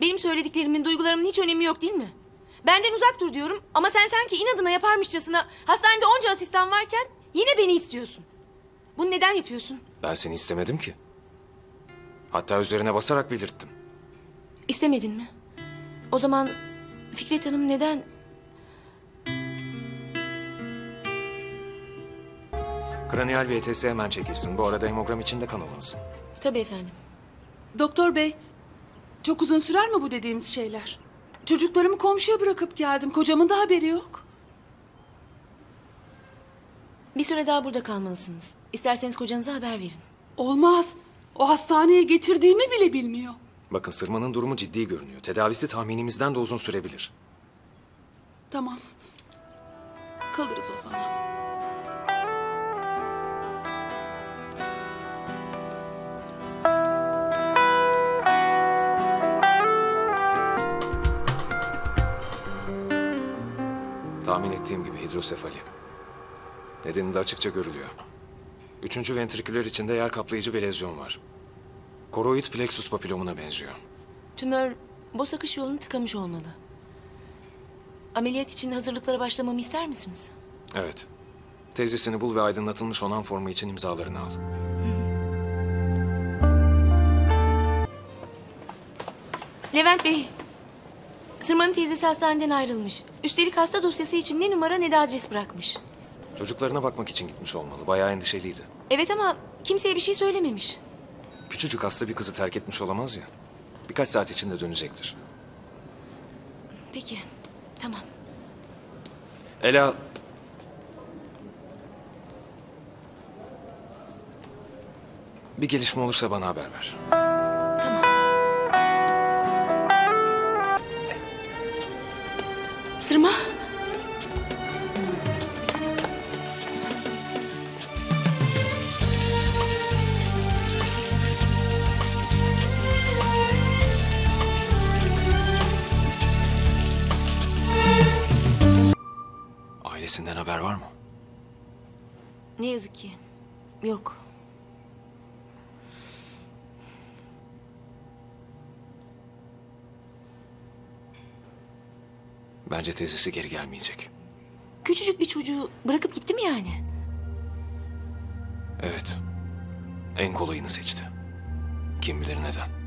Benim söylediklerimin, duygularımın hiç önemi yok değil mi? Benden uzak dur diyorum ama sen sanki inadına yaparmışçasına hastanede onca asistan varken yine beni istiyorsun. Bunu neden yapıyorsun? Ben seni istemedim ki. Hatta üzerine basarak belirttim. İstemedin mi? O zaman Fikret Hanım neden... Kraniyal VTS hemen çekilsin. Bu arada hemogram için de kan alınsın. Tabii efendim. Doktor bey, çok uzun sürer mi bu dediğimiz şeyler? Çocuklarımı komşuya bırakıp geldim. Kocamın da haberi yok. Bir süre daha burada kalmalısınız. İsterseniz kocanıza haber verin. Olmaz. O hastaneye getirdiğimi bile bilmiyor. Bakın Sırma'nın durumu ciddi görünüyor. Tedavisi tahminimizden de uzun sürebilir. Tamam. Kalırız o zaman. Tahmin ettiğim gibi hidrosefali. Nedeni de açıkça görülüyor. Üçüncü ventriküler içinde yer kaplayıcı bir lezyon var. Koroid plexus papillomuna benziyor. Tümör boz akış yolunu tıkamış olmalı. Ameliyat için hazırlıklara başlamamı ister misiniz? Evet. Teyzesini bul ve aydınlatılmış onan formu için imzalarını al. Levent Bey, Sırma'nın teyzesi hastaneden ayrılmış. Üstelik hasta dosyası için ne numara ne de adres bırakmış. Çocuklarına bakmak için gitmiş olmalı. Bayağı endişeliydi. Evet ama kimseye bir şey söylememiş. Küçücük hasta bir kızı terk etmiş olamaz ya. Birkaç saat içinde dönecektir. Peki, tamam. Ela... Bir gelişme olursa bana haber ver. Yazık ki. Yok. Bence teyzesi geri gelmeyecek. Küçücük bir çocuğu bırakıp gitti mi yani? Evet. En kolayını seçti. Kim bilir neden.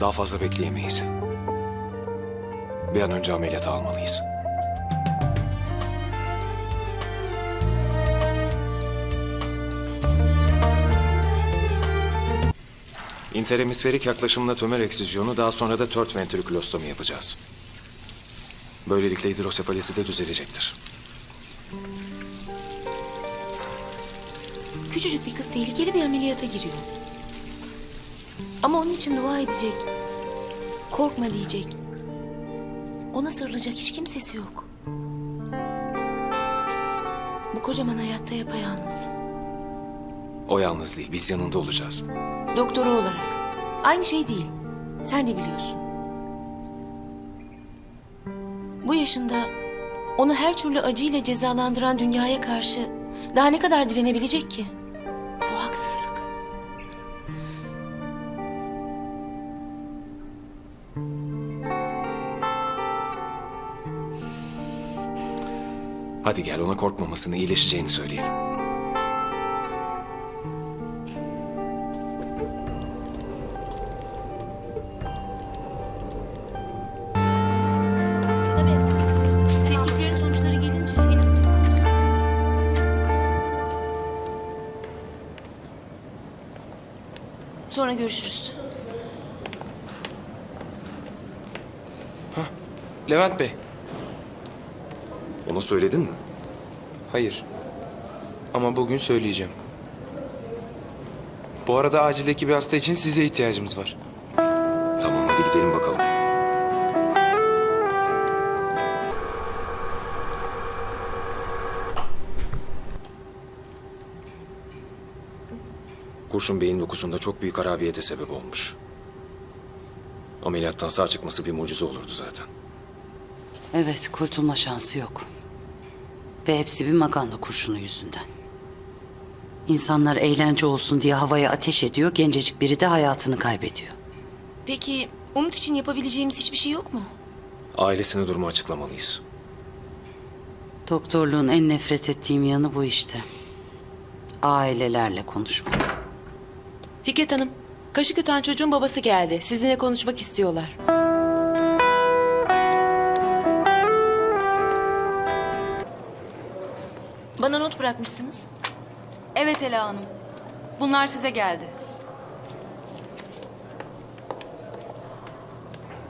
Daha fazla bekleyemeyiz. Bir an önce ameliyata almalıyız. İnteremisferik yaklaşımla tümör eksizyonu daha sonra da tört ventrikülostomi yapacağız. Böylelikle hidrosefalesi de düzelecektir. Küçücük bir kız tehlikeli bir ameliyata giriyor. Ama onun için dua edecek. Korkma diyecek. Ona sarılacak hiç kimsesi yok. Bu kocaman hayatta yapayalnız. O yalnız değil, biz yanında olacağız. Doktoru olarak. Aynı şey değil. Sen de biliyorsun. Bu yaşında onu her türlü acıyla cezalandıran dünyaya karşı daha ne kadar direnebilecek ki? Bu haksızlık. Hadi gel ona korkmamasını, iyileşeceğini söyleyelim. Tabii. Tetkiklerin sonuçları gelince henüz çıkmamış. Sonra görüşürüz. Levent Bey. Ona söyledin mi? Hayır. Ama bugün söyleyeceğim. Bu arada acildeki bir hasta için size ihtiyacımız var. Tamam hadi gidelim bakalım. Kurşun beyin dokusunda çok büyük harabiyete sebep olmuş. Ameliyattan sağ çıkması bir mucize olurdu zaten. Evet, kurtulma şansı yok. Ve hepsi bir maganda kurşunu yüzünden. İnsanlar eğlence olsun diye havaya ateş ediyor, gencecik biri de hayatını kaybediyor. Peki Umut için yapabileceğimiz hiçbir şey yok mu? Ailesine durumu açıklamalıyız. Doktorluğun en nefret ettiğim yanı bu işte. Ailelerle konuşmak. Fikret Hanım, kaşı köten çocuğun babası geldi. Sizinle konuşmak istiyorlar. Bırakmışsınız. Evet Ela Hanım. Bunlar size geldi.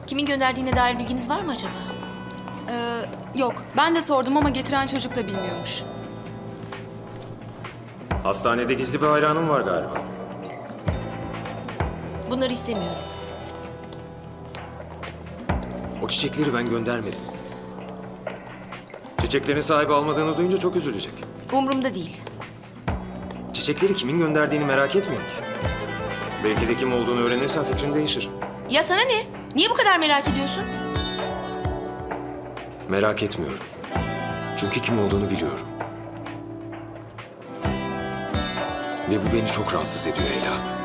Kimin gönderdiğine dair bilginiz var mı acaba? Ee, yok, ben de sordum ama getiren çocuk da bilmiyormuş. Hastanede gizli bir hayranım var galiba. Bunları istemiyorum. O çiçekleri ben göndermedim. Çiçeklerin sahibi almadığını duyunca çok üzülecek. Umurumda değil. Çiçekleri kimin gönderdiğini merak etmiyor musun? Belki de kim olduğunu öğrenirsen fikrin değişir. Ya sana ne? Niye bu kadar merak ediyorsun? Merak etmiyorum. Çünkü kim olduğunu biliyorum. Ve bu beni çok rahatsız ediyor Ela.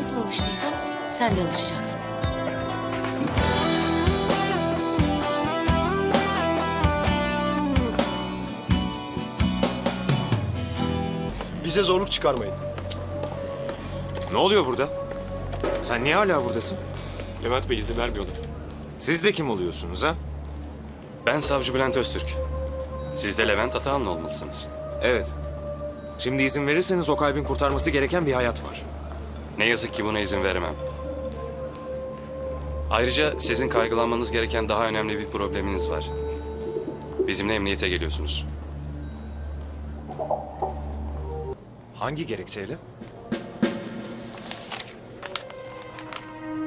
Nasıl alıştıysam sen de alışacaksın. Bize zorluk çıkarmayın. Ne oluyor burada? Sen niye hala buradasın? Levent Bey izin vermiyorlar. Siz de kim oluyorsunuz ha? Ben Savcı Bülent Öztürk. Siz de Levent Atahan'la olmalısınız. Evet. Şimdi izin verirseniz o kalbin kurtarması gereken bir hayat var. Ne yazık ki buna izin veremem. Ayrıca sizin kaygılanmanız gereken daha önemli bir probleminiz var. Bizimle emniyete geliyorsunuz. Hangi gerekçeyle?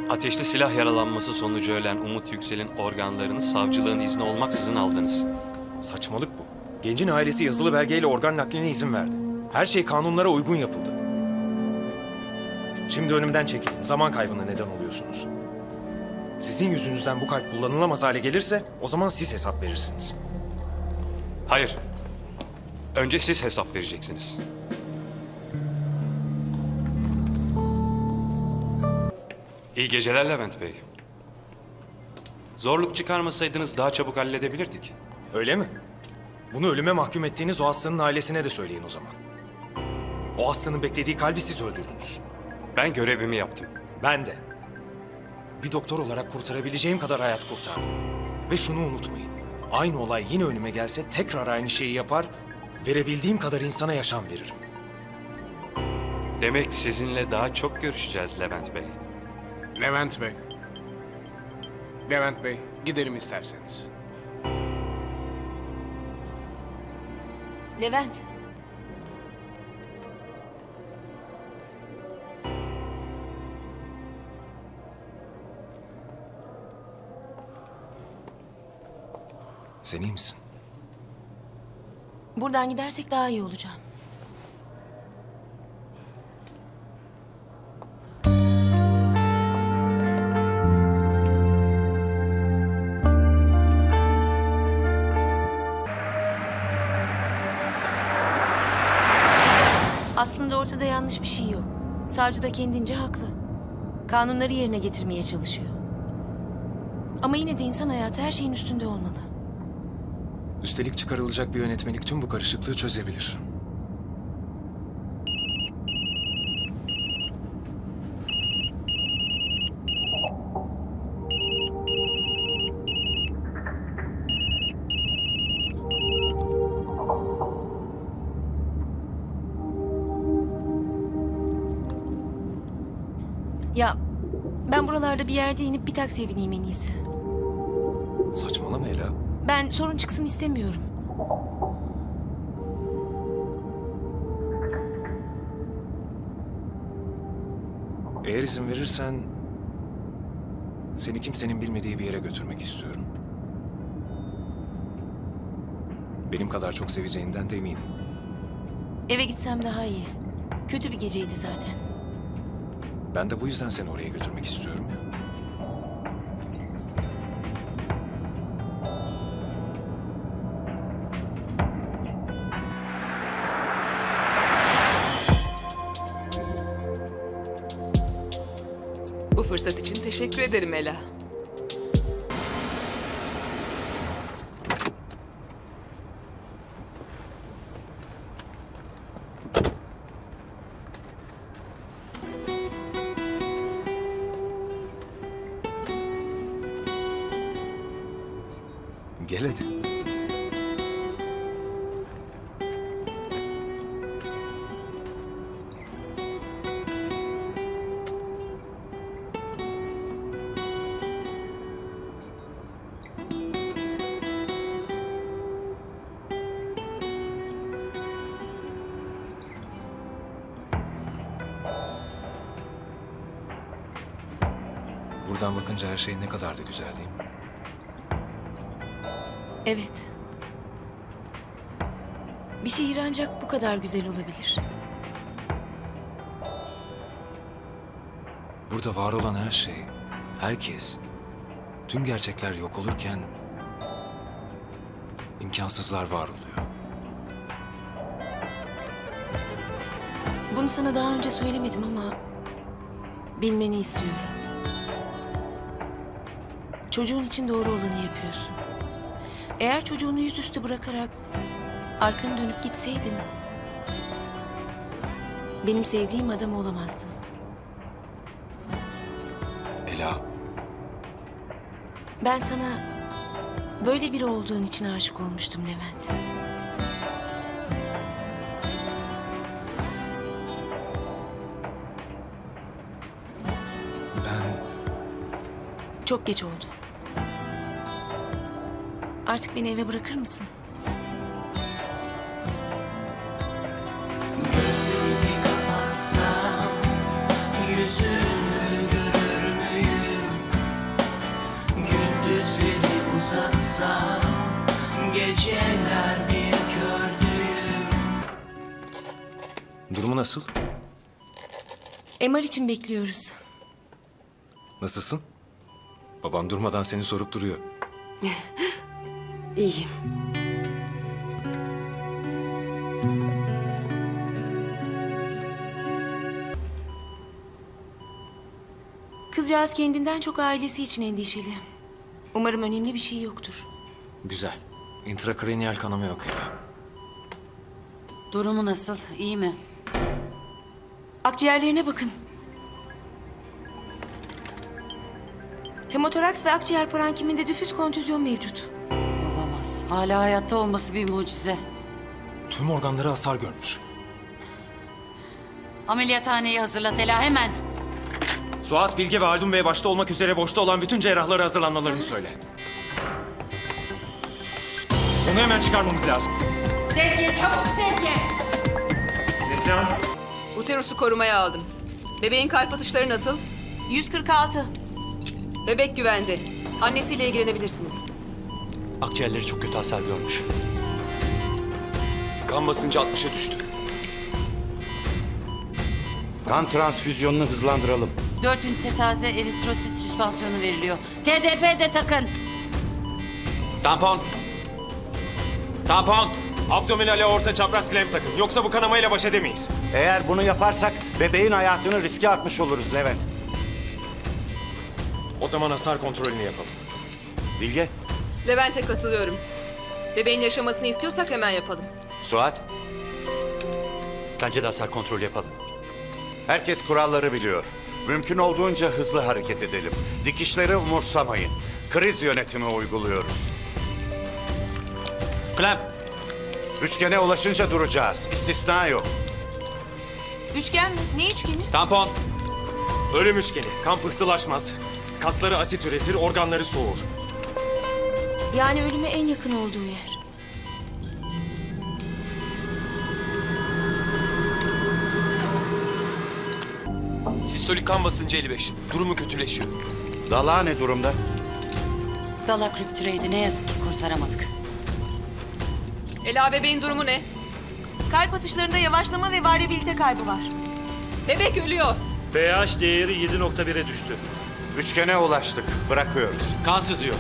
Ateşli silah yaralanması sonucu ölen Umut Yüksel'in organlarını savcılığın izni olmaksızın aldınız. Saçmalık bu. Gencin ailesi yazılı belgeyle organ nakline izin verdi. Her şey kanunlara uygun yapıldı. Şimdi önümden çekilin. Zaman kaybına neden oluyorsunuz. Sizin yüzünüzden bu kalp kullanılamaz hale gelirse o zaman siz hesap verirsiniz. Hayır. Önce siz hesap vereceksiniz. İyi geceler Levent Bey. Zorluk çıkarmasaydınız daha çabuk halledebilirdik. Öyle mi? Bunu ölüme mahkum ettiğiniz o hastanın ailesine de söyleyin o zaman. O hastanın beklediği kalbi siz öldürdünüz. Ben görevimi yaptım. Ben de. Bir doktor olarak kurtarabileceğim kadar hayat kurtardım. Ve şunu unutmayın. Aynı olay yine önüme gelse tekrar aynı şeyi yapar, verebildiğim kadar insana yaşam veririm. Demek sizinle daha çok görüşeceğiz Levent Bey. Levent Bey. Levent Bey, gidelim isterseniz. Levent. Sen iyi misin? Buradan gidersek daha iyi olacağım. Aslında ortada yanlış bir şey yok. Savcı da kendince haklı. Kanunları yerine getirmeye çalışıyor. Ama yine de insan hayatı her şeyin üstünde olmalı. Üstelik çıkarılacak bir yönetmelik tüm bu karışıklığı çözebilir. Ya ben buralarda bir yerde inip bir taksiye bineyim en iyisi. Saçmalama Ela. Ben sorun çıksın istemiyorum. Eğer izin verirsen... Seni kimsenin bilmediği bir yere götürmek istiyorum. Benim kadar çok seveceğinden de eminim. Eve gitsem daha iyi. Kötü bir geceydi zaten. Ben de bu yüzden seni oraya götürmek istiyorum ya. Teşekkür ederim Ela. Gel hadi. Bakınca her şey ne kadar da güzel değil mi? Evet. Bir şehir ancak bu kadar güzel olabilir. Burada var olan her şey, herkes, tüm gerçekler yok olurken imkansızlar var oluyor. Bunu sana daha önce söylemedim ama bilmeni istiyorum. Çocuğun için doğru olanı yapıyorsun. Eğer çocuğunu yüzüstü bırakarak arkanı dönüp gitseydin benim sevdiğim adam olamazdın. Ela, Ben sana böyle biri olduğun için aşık olmuştum Levent. Çok geç oldu. Artık beni eve bırakır mısın? durumu nasıl? MR için bekliyoruz. Nasılsın? Baban durmadan seni sorup duruyor. İyiyim. Kızcağız kendinden çok ailesi için endişeli. Umarım önemli bir şey yoktur. Güzel. İntrakraniyal kanama yok Ela. Durumu nasıl? İyi mi? Akciğerlerine bakın. Hemotoraks ve akciğer parankiminde düfüz kontüzyon mevcut. Olamaz. Hala hayatta olması bir mucize. Tüm organları hasar görmüş. Ameliyathaneyi hazırlat Ela hemen. Suat Bilge ve Haldun Bey başta olmak üzere boşta olan bütün cerrahlara hazırlanmalarını söyle. Onu hemen çıkarmamız lazım. Sedye çabuk sedye. Neslihan, Uterusu korumaya aldım. Bebeğin kalp atışları nasıl? 146. Bebek güvende. Annesiyle ilgilenebilirsiniz. Akciğerleri çok kötü hasar görmüş. Kan basıncı 60'a düştü. Kan transfüzyonunu hızlandıralım. 4 ünite taze eritrosit süspansiyonu veriliyor. TDP de takın. Tampon. Tampon. Abdominale orta çapraz klem takın. Yoksa bu kanamayla baş edemeyiz. Eğer bunu yaparsak bebeğin hayatını riske atmış oluruz Levent. O zaman hasar kontrolünü yapalım. Bilge, Levent'e katılıyorum. Bebeğin yaşamasını istiyorsak hemen yapalım. Suat, Bence de hasar kontrolü yapalım. herkes kuralları biliyor. Mümkün olduğunca hızlı hareket edelim. Dikişleri umursamayın. Kriz yönetimi uyguluyoruz. Klem. Üçgene ulaşınca duracağız. İstisna yok. Üçgen mi? Ne üçgeni? Tampon. Ölüm üçgeni. Kan pıhtılaşmaz. Kasları asit üretir, organları soğur. Yani ölüme en yakın olduğu yer. Sistolik kan basıncı 55. Durumu kötüleşiyor. Dalağı ne durumda? Dalak rüptüreydi ne yazık ki kurtaramadık. Ela bebeğin durumu ne? Kalp atışlarında yavaşlama ve varyabilite kaybı var. Bebek ölüyor. pH değeri 7.1'e düştü. Üçgene ulaştık. Bırakıyoruz. Kan sızıyor.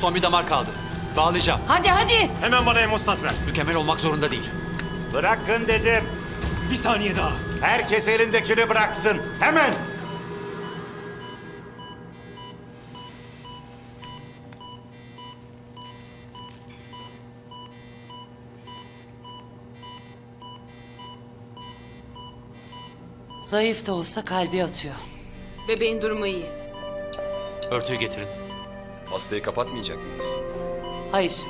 Son bir damar kaldı. Bağlayacağım. Hadi hadi. Hemen bana hemostat ver. Mükemmel olmak zorunda değil. Bırakın dedim. Bir saniye daha. Herkes elindekini bıraksın. Hemen. Zayıf da olsa kalbi atıyor. Bebeğin durumu iyi. Örtüyü getirin. Hastayı kapatmayacak mıyız? Hayır.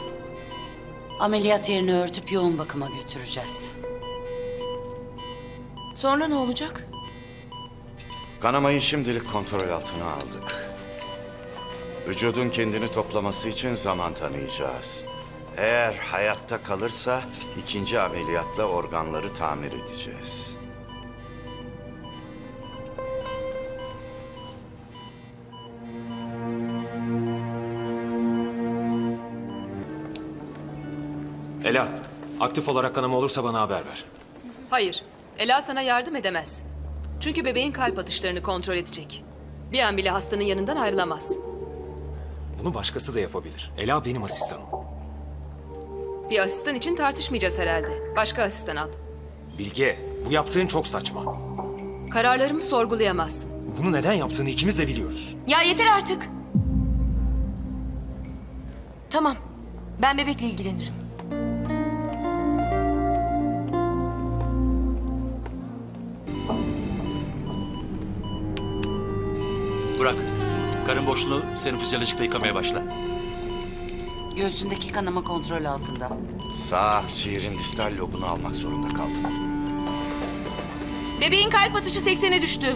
Ameliyat yerini örtüp yoğun bakıma götüreceğiz. Sonra ne olacak? Kanamayı şimdilik kontrol altına aldık. Vücudun kendini toplaması için zaman tanıyacağız. Eğer hayatta kalırsa ikinci ameliyatla organları tamir edeceğiz. Aktif olarak kanama olursa bana haber ver. Hayır. Ela sana yardım edemez. Çünkü bebeğin kalp atışlarını kontrol edecek. Bir an bile hastanın yanından ayrılamaz. Bunu başkası da yapabilir. Ela benim asistanım. Bir asistan için tartışmayacağız herhalde. Başka asistan al. Bilge, bu yaptığın çok saçma. Kararlarımı sorgulayamazsın. Bunu neden yaptığını ikimiz de biliyoruz. Ya yeter artık. Tamam. Ben bebekle ilgilenirim. Bırak. Karın boşluğunu senin fizyolojikle yıkamaya başla. Göğsündeki kanama kontrol altında. Sağ akciğerin distal lobunu almak zorunda kaldım. Bebeğin kalp atışı 80'e düştü.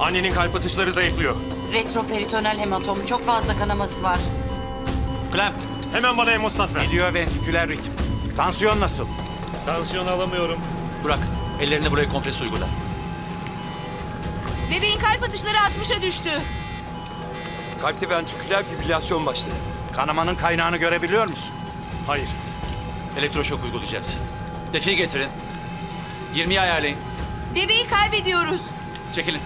Annenin kalp atışları zayıflıyor. Retroperitoneal hematom çok fazla kanaması var. Clamp. Hemen bana hemostat ver. Gidiyor ventriküler ritim. Tansiyon nasıl? Tansiyon alamıyorum. Bırak. Ellerini buraya kompres uygula. Bebeğin kalp atışları 60'a düştü. Kalpte ventriküler fibrilasyon başladı. Kanamanın kaynağını görebiliyor musun? Hayır. Elektroşok uygulayacağız. Defiyi getirin. 20'yi ayarlayın. Bebeği kaybediyoruz. Çekilin.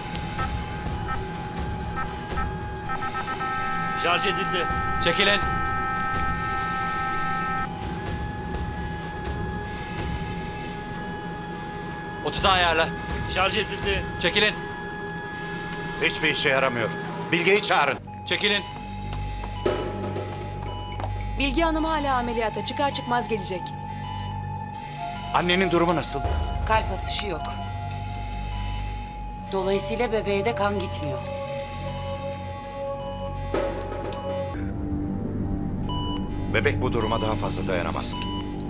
Şarj edildi. Çekilin. Otuza ayarla. Şarj edildi. Çekilin. Hiçbir işe yaramıyor. Bilgeyi çağırın. Çekilin. Bilgi Hanım hala ameliyatta. Çıkar çıkmaz gelecek. Annenin durumu nasıl? Kalp atışı yok. Dolayısıyla bebeğe de kan gitmiyor. Bebek bu duruma daha fazla dayanamaz.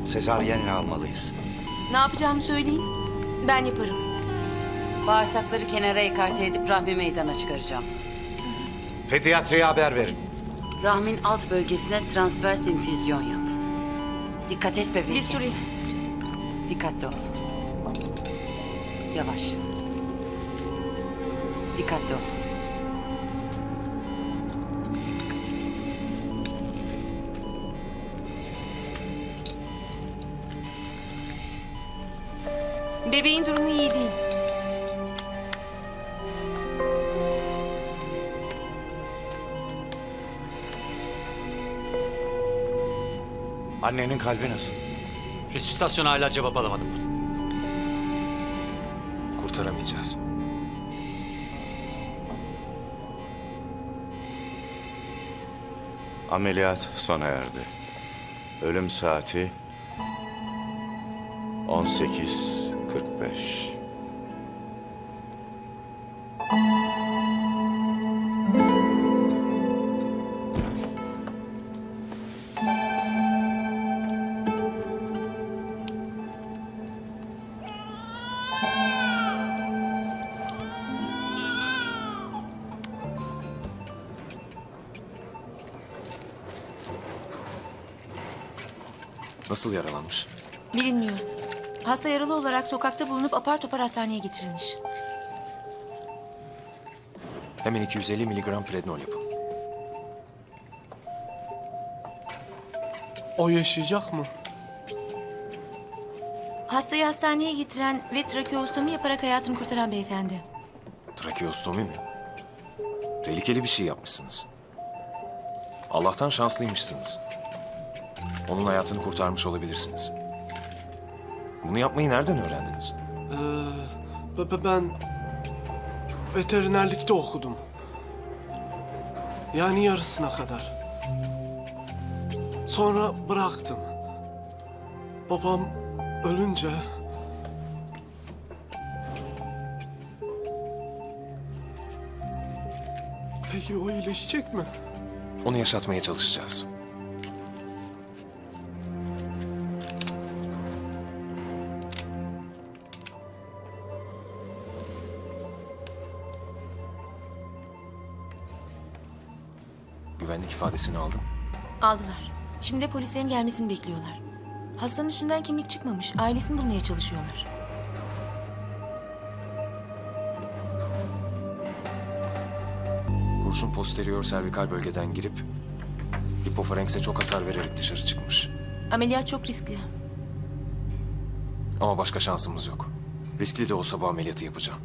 Sezaryenle almalıyız. Ne yapacağımı söyleyin. Ben yaparım. Bağırsakları kenara ekarte edip rahmi meydana çıkaracağım. Pediatriye haber verin. Rahmin alt bölgesine transvers infüzyon yap. Dikkat et bebeği Bisturi. kesme. Dikkatli ol. Yavaş. Dikkatli ol. Bebeğin durumu iyi değil. Annenin kalbi nasıl? Resüsitasyona hala cevap alamadım. Kurtaramayacağız. Ameliyat sona erdi. Ölüm saati 18.45. Nasıl yaralanmış? Bilinmiyor. Hasta yaralı olarak sokakta bulunup apar topar hastaneye getirilmiş. Hemen 250 miligram prednol yapın. O yaşayacak mı? Hastayı hastaneye getiren ve trakeostomi yaparak hayatını kurtaran beyefendi. Trakeostomi mi? Tehlikeli bir şey yapmışsınız. Allah'tan şanslıymışsınız. Onun hayatını kurtarmış olabilirsiniz. Bunu yapmayı nereden öğrendiniz? Ee, be- be- ben veterinerlikte okudum. Yani yarısına kadar. Sonra bıraktım. Babam ölünce Peki o iyileşecek mi? Onu yaşatmaya çalışacağız. İfadesini aldım. Aldılar. Şimdi de polislerin gelmesini bekliyorlar. Hastanın üstünden kimlik çıkmamış. Ailesini bulmaya çalışıyorlar. Kurşun posterior servikal bölgeden girip hipofarenkse çok hasar vererek dışarı çıkmış. Ameliyat çok riskli. Ama başka şansımız yok. Riskli de olsa bu ameliyatı yapacağım.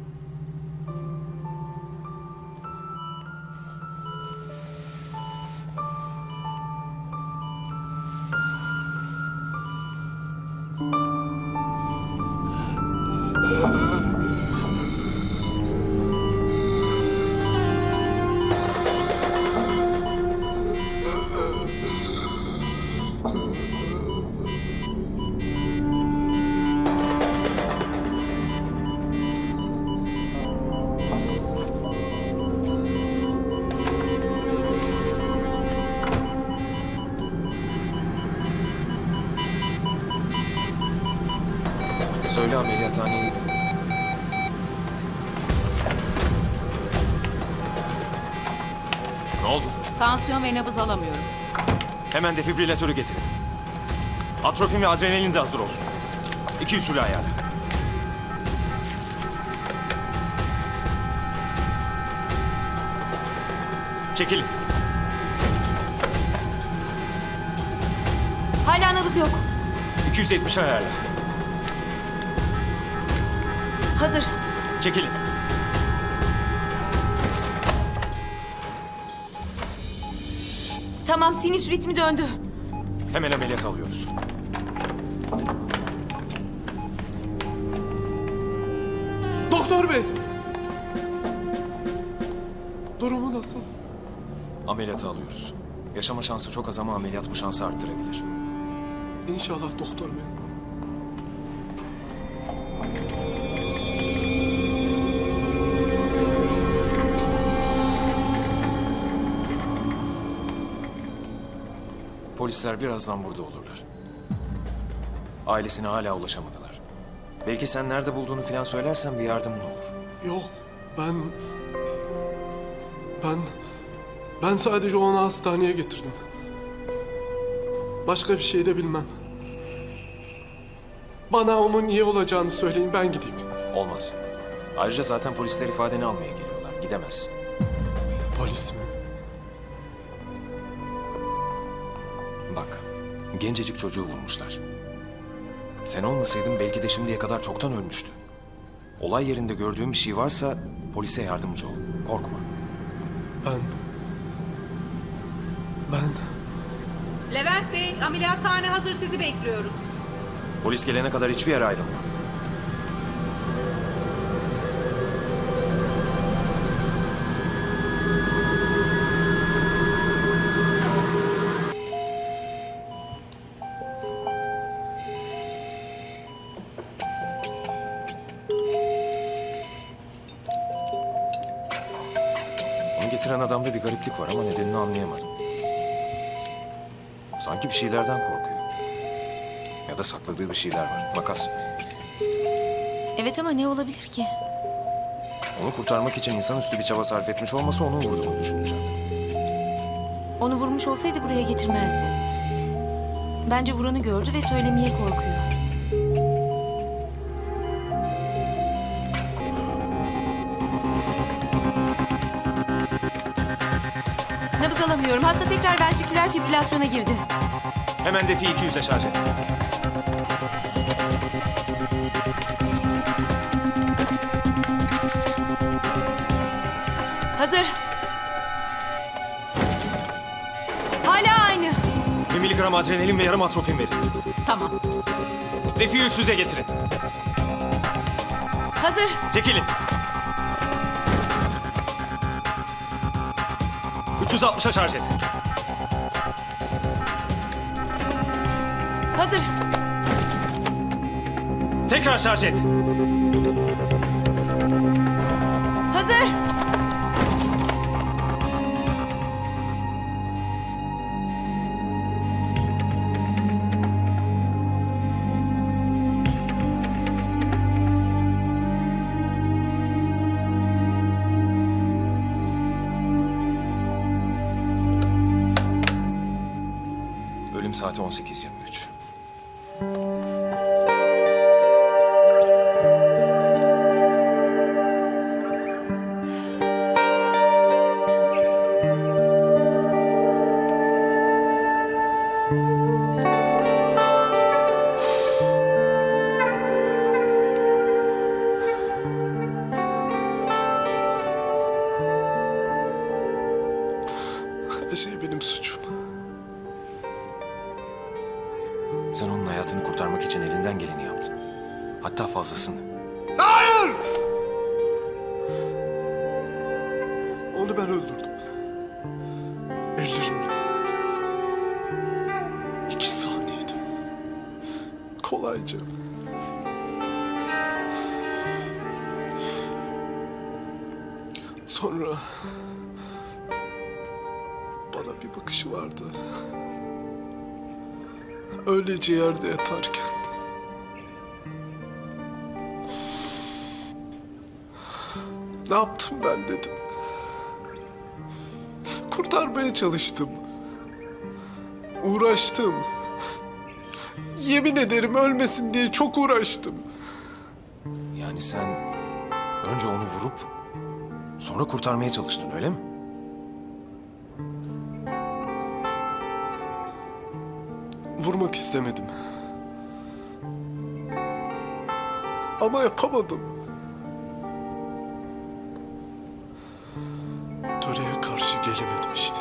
Söyle ameliyathaneyi. Ne oldu? Tansiyon ve nabız alamıyorum. Hemen defibrilatörü getirin. Atropin ve adrenalin de hazır olsun. 2-3 hülya ayarla. Çekilin. Hala nabız yok. 270 ayarla. Hazır. Çekilin. Tamam sinüs ritmi döndü. Hemen ameliyat alıyoruz. Doktor bey! Durumu nasıl? Ameliyatı alıyoruz. Yaşama şansı çok az ama ameliyat bu şansı arttırabilir. İnşallah doktor bey. Polisler birazdan burada olurlar. Ailesine hala ulaşamadılar. Belki sen nerede bulduğunu falan söylersen bir yardımın olur. Yok ben... Ben... Ben sadece onu hastaneye getirdim. Başka bir şey de bilmem. Bana onun iyi olacağını söyleyin ben gideyim. Olmaz. Ayrıca zaten polisler ifadeni almaya geliyorlar. Gidemezsin. Polis mi? Bak, gencecik çocuğu vurmuşlar. Sen olmasaydın belki de şimdiye kadar çoktan ölmüştü. Olay yerinde gördüğün bir şey varsa polise yardımcı ol. Korkma. Ben... Ben... Levent Bey, ameliyathane hazır sizi bekliyoruz. Polis gelene kadar hiçbir yere ayrılma. Adamda bir gariplik var ama nedenini anlayamadım. Sanki bir şeylerden korkuyor. Ya da sakladığı bir şeyler var. Makas. Evet ama ne olabilir ki? Onu kurtarmak için insanüstü bir çaba sarf etmiş olması onu vurduğunu düşüneceğim. Onu vurmuş olsaydı buraya getirmezdi. Bence vuranı gördü ve söylemeye korkuyor. Nabız alamıyorum. Hasta tekrar ventriküler fibrilasyona girdi. Hemen defi 200'e şarj et. Hazır. Hala aynı. 1 miligram adrenalin ve yarım atropin verin. Tamam. Defiyi 300'e getirin. Hazır. Çekilin. 360'a şarj et. Hazır. Tekrar şarj et. Hazır. 18 18. Öylece yerde yatarken. Ne yaptım ben dedim. Kurtarmaya çalıştım. Uğraştım. Yemin ederim ölmesin diye çok uğraştım. Yani sen önce onu vurup sonra kurtarmaya çalıştın öyle mi? Vurmak istemedim. Ama yapamadım. Töreye karşı gelemedim işte.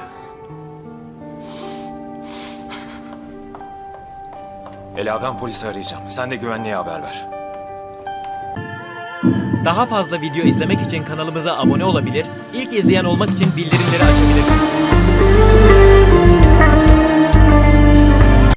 Ela ben polisi arayacağım. Sen de güvenliğe haber ver. Daha fazla video izlemek için kanalımıza abone olabilir, ilk izleyen olmak için bildirimleri açabilirsiniz.